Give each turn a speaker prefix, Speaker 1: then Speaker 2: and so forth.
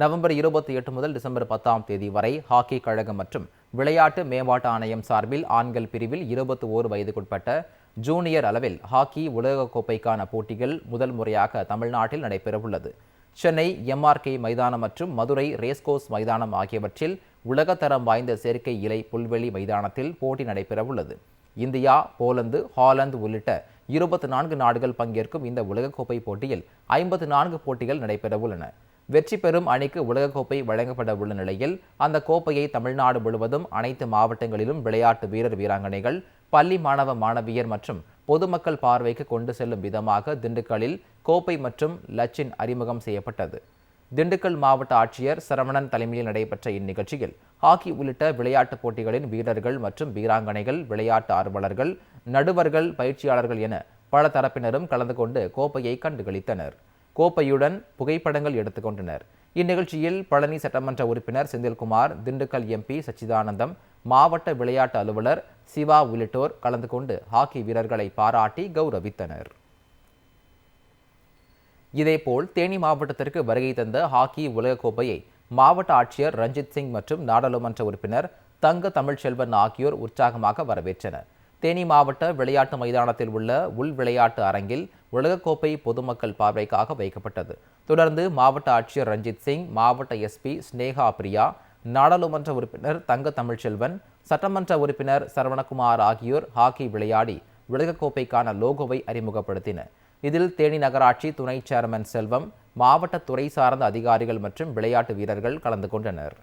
Speaker 1: November இருபத்தி எட்டு முதல் டிசம்பர் பத்தாம் தேதி வரை ஹாக்கி கழகம் மற்றும் விளையாட்டு மேம்பாட்டு ஆணையம் சார்பில் ஆண்கள் பிரிவில் இருபத்தி ஓரு வயதுக்குட்பட்ட ஜூனியர் அளவில் ஹாக்கி உலகக்கோப்பைக்கான போட்டிகள் முதல் முறையாக தமிழ்நாட்டில் நடைபெறவுள்ளது. சென்னை எம்ஆர்கே மைதானம் மற்றும் மதுரை ரேஸ்கோஸ் மைதானம் ஆகியவற்றில் உலகத்தரம் வாய்ந்த செயற்கை இலை புல்வெளி மைதானத்தில் போட்டி நடைபெறவுள்ளது. இந்தியா போலந்து ஹாலந்து உள்ளிட்ட இருபத்தி நான்கு நாடுகள் பங்கேற்கும் இந்த உலகக்கோப்பை போட்டியில் ஐம்பத்து நான்கு போட்டிகள் நடைபெறவுள்ளன. வெற்றி பெறும் அணிக்கு உலகக்கோப்பை வழங்கப்பட உள்ள நிலையில் அந்த கோப்பையை தமிழ்நாடு முழுவதும் அனைத்து மாவட்டங்களிலும் விளையாட்டு வீரர் வீராங்கனைகள் பள்ளி மாணவ மாணவியர் மற்றும் பொதுமக்கள் பார்வைக்கு கொண்டு செல்லும் விதமாக திண்டுக்கல்லில் கோப்பை மற்றும் லச்சின் அறிமுகம் செய்யப்பட்டது. திண்டுக்கல் மாவட்ட ஆட்சியர் சரவணன் தலைமையில் நடைபெற்ற இந்நிகழ்ச்சியில் ஹாக்கி உள்ளிட்ட விளையாட்டுப் போட்டிகளின் வீரர்கள் மற்றும் வீராங்கனைகள் விளையாட்டு ஆர்வலர்கள் நடுவர்கள் பயிற்சியாளர்கள் என பல தரப்பினரும் கலந்து கொண்டு கோப்பையை கண்டுகளித்தனர். கோப்பையுடன் புகைப்படங்கள் எடுத்துக்கொண்டனர். இந்நிகழ்ச்சியில் பழனி சட்டமன்ற உறுப்பினர் செந்தில்குமார் திண்டுக்கல் எம்பி சச்சிதானந்தம் மாவட்ட விளையாட்டு அலுவலர் சிவா உள்ளிட்டோர் கலந்து கொண்டு ஹாக்கி வீரர்களை பாராட்டி கௌரவித்தனர். இதேபோல் தேனி மாவட்டத்திற்கு வருகை தந்த ஹாக்கி உலகக்கோப்பையை மாவட்ட ஆட்சியர் ரஞ்சித் சிங் மற்றும் நாடாளுமன்ற உறுப்பினர் தங்க தமிழ்ச்செல்வன் ஆகியோர் உற்சாகமாக வரவேற்றனர். தேனி மாவட்ட விளையாட்டு மைதானத்தில் உள்ள உள் விளையாட்டு அரங்கில் உலகக்கோப்பை பொதுமக்கள் பார்வைக்காக வைக்கப்பட்டது. தொடர்ந்து மாவட்ட ஆட்சியர் ரஞ்சித் சிங் மாவட்ட எஸ்பி ஸ்னேகா பிரியா நாடாளுமன்ற உறுப்பினர் தங்க தமிழ்ச்செல்வன் சட்டமன்ற உறுப்பினர் சரவணகுமார் ஆகியோர் ஹாக்கி விளையாடி உலகக்கோப்பைக்கான லோகோவை அறிமுகப்படுத்தினர் இதில் தேனி நகராட்சி துணை சேர்மன் செல்வம் மாவட்ட துறை சார்ந்த அதிகாரிகள் மற்றும் விளையாட்டு வீரர்கள் கலந்து கொண்டனர்.